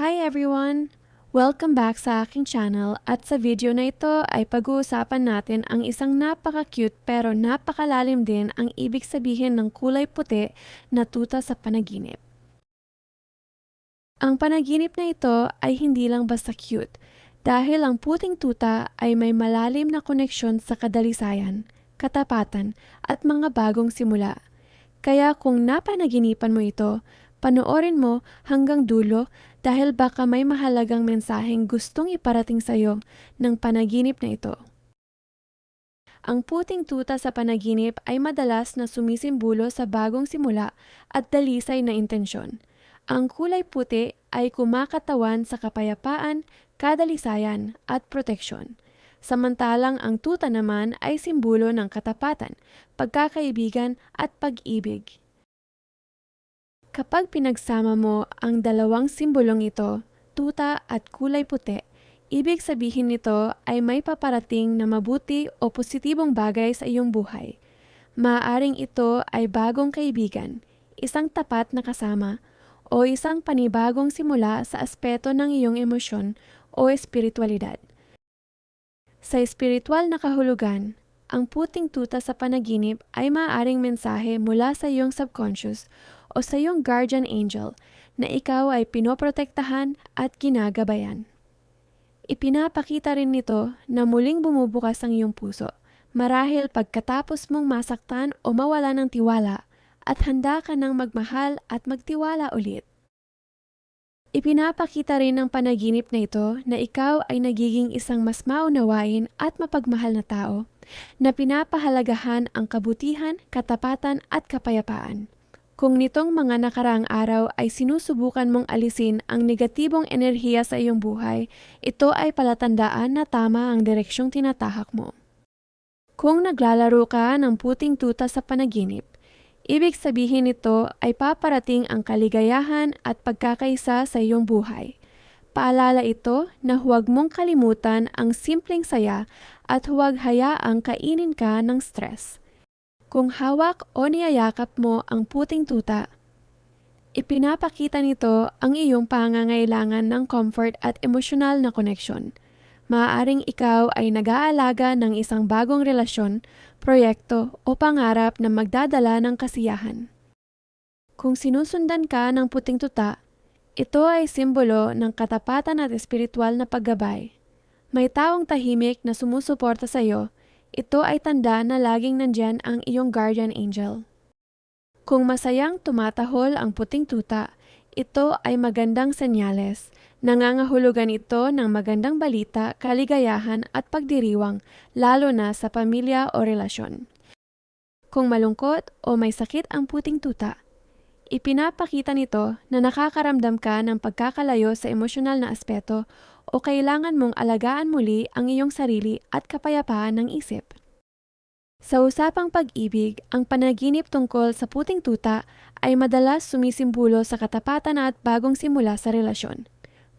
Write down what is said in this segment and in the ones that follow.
Hi everyone! Welcome back sa aking channel at sa video na ito ay pag-uusapan natin ang isang napaka-cute pero napakalalim din ang ibig sabihin ng kulay puti na tuta sa panaginip. Ang panaginip na ito ay hindi lang basta cute dahil ang puting tuta ay may malalim na koneksyon sa kadalisayan, katapatan at mga bagong simula. Kaya kung napanaginipan mo ito, panoorin mo hanggang dulo dahil baka may mahalagang mensaheng gustong iparating sa iyo ng panaginip na ito. Ang puting tuta sa panaginip ay madalas na sumisimbolo sa bagong simula at dalisay na intensyon. Ang kulay puti ay kumakatawan sa kapayapaan, kadalisayan at proteksyon. Samantalang ang tuta naman ay simbolo ng katapatan, pagkakaibigan at pag-ibig. Kapag pinagsama mo ang dalawang simbolong ito, tuta at kulay puti, ibig sabihin nito ay may paparating na mabuti o positibong bagay sa iyong buhay. Maaring ito ay bagong kaibigan, isang tapat na kasama, o isang panibagong simula sa aspeto ng iyong emosyon o espiritualidad. Sa espiritual na kahulugan, ang puting tuta sa panaginip ay maaaring mensahe mula sa iyong subconscious o sa iyong guardian angel na ikaw ay pinoprotektahan at ginagabayan. Ipinapakita rin nito na muling bumubukas ang iyong puso marahil pagkatapos mong masaktan o mawala ng tiwala at handa ka ng magmahal at magtiwala ulit. Ipinapakita rin ng panaginip na ito na ikaw ay nagiging isang mas maunawain at mapagmahal na tao na pinapahalagahan ang kabutihan, katapatan at kapayapaan. Kung nitong mga nakaraang araw ay sinusubukan mong alisin ang negatibong enerhiya sa iyong buhay, ito ay palatandaan na tama ang direksyong tinatahak mo. Kung naglalaro ka ng puting tuta sa panaginip, ibig sabihin nito ay paparating ang kaligayahan at pagkakaisa sa iyong buhay. Paalala ito na huwag mong kalimutan ang simpleng saya at huwag hayaang kainin ka ng stress. Kung hawak o niyayakap mo ang puting tuta, ipinapakita nito ang iyong pangangailangan ng comfort at emosyonal na koneksyon. Maaaring ikaw ay nag-aalaga ng isang bagong relasyon, proyekto o pangarap na magdadala ng kasiyahan. Kung sinusundan ka ng puting tuta, ito ay simbolo ng katapatan at espiritual na paggabay. May taong tahimik na sumusuporta sa iyo ito ay tanda na laging nandyan ang iyong guardian angel. Kung masayang tumatahol ang puting tuta, ito ay magandang senyales. Nangangahulugan ito ng magandang balita, kaligayahan at pagdiriwang, lalo na sa pamilya o relasyon. Kung malungkot o may sakit ang puting tuta, ipinapakita nito na nakakaramdam ka ng pagkakalayo sa emosyonal na aspeto o kailangan mong alagaan muli ang iyong sarili at kapayapaan ng isip. Sa usapang pag-ibig, ang panaginip tungkol sa puting tuta ay madalas sumisimbolo sa katapatan at bagong simula sa relasyon.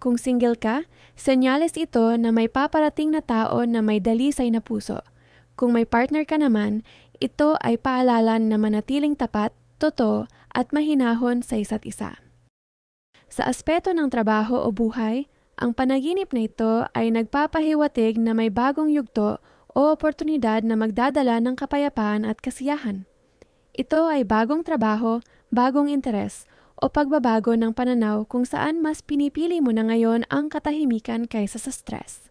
Kung single ka, senyales ito na may paparating na tao na may dalisay na puso. Kung may partner ka naman, ito ay paalala na manatiling tapat, totoo at mahinahon sa isa't isa. Sa aspeto ng trabaho o buhay, ang panaginip na ito ay nagpapahiwatig na may bagong yugto o oportunidad na magdadala ng kapayapaan at kasiyahan. Ito ay bagong trabaho, bagong interes, o pagbabago ng pananaw kung saan mas pinipili mo na ngayon ang katahimikan kaysa sa stress.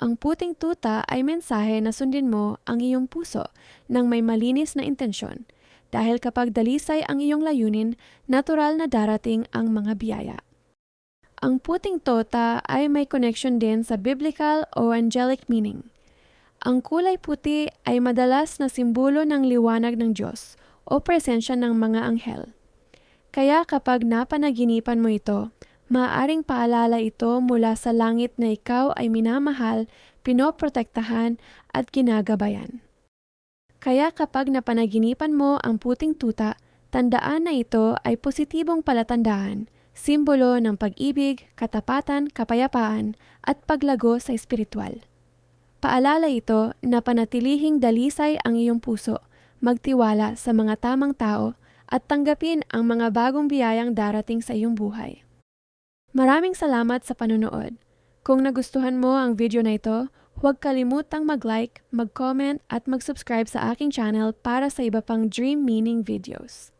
Ang puting tuta ay mensahe na sundin mo ang iyong puso ng may malinis na intensyon dahil kapag dalisay ang iyong layunin, natural na darating ang mga biyaya. Ang puting tota ay may connection din sa biblical o angelic meaning. Ang kulay puti ay madalas na simbolo ng liwanag ng Diyos o presensya ng mga anghel. Kaya kapag napanaginipan mo ito, maaaring paalala ito mula sa langit na ikaw ay minamahal, pinoprotektahan at ginagabayan. Kaya kapag napanaginipan mo ang puting tuta, tandaan na ito ay positibong palatandaan simbolo ng pag-ibig, katapatan, kapayapaan at paglago sa espiritual. Paalala ito na panatilihing dalisay ang iyong puso, magtiwala sa mga tamang tao at tanggapin ang mga bagong biyayang darating sa iyong buhay. Maraming salamat sa panunood. Kung nagustuhan mo ang video na ito, huwag kalimutang mag-like, mag-comment at mag-subscribe sa aking channel para sa iba pang Dream Meaning videos.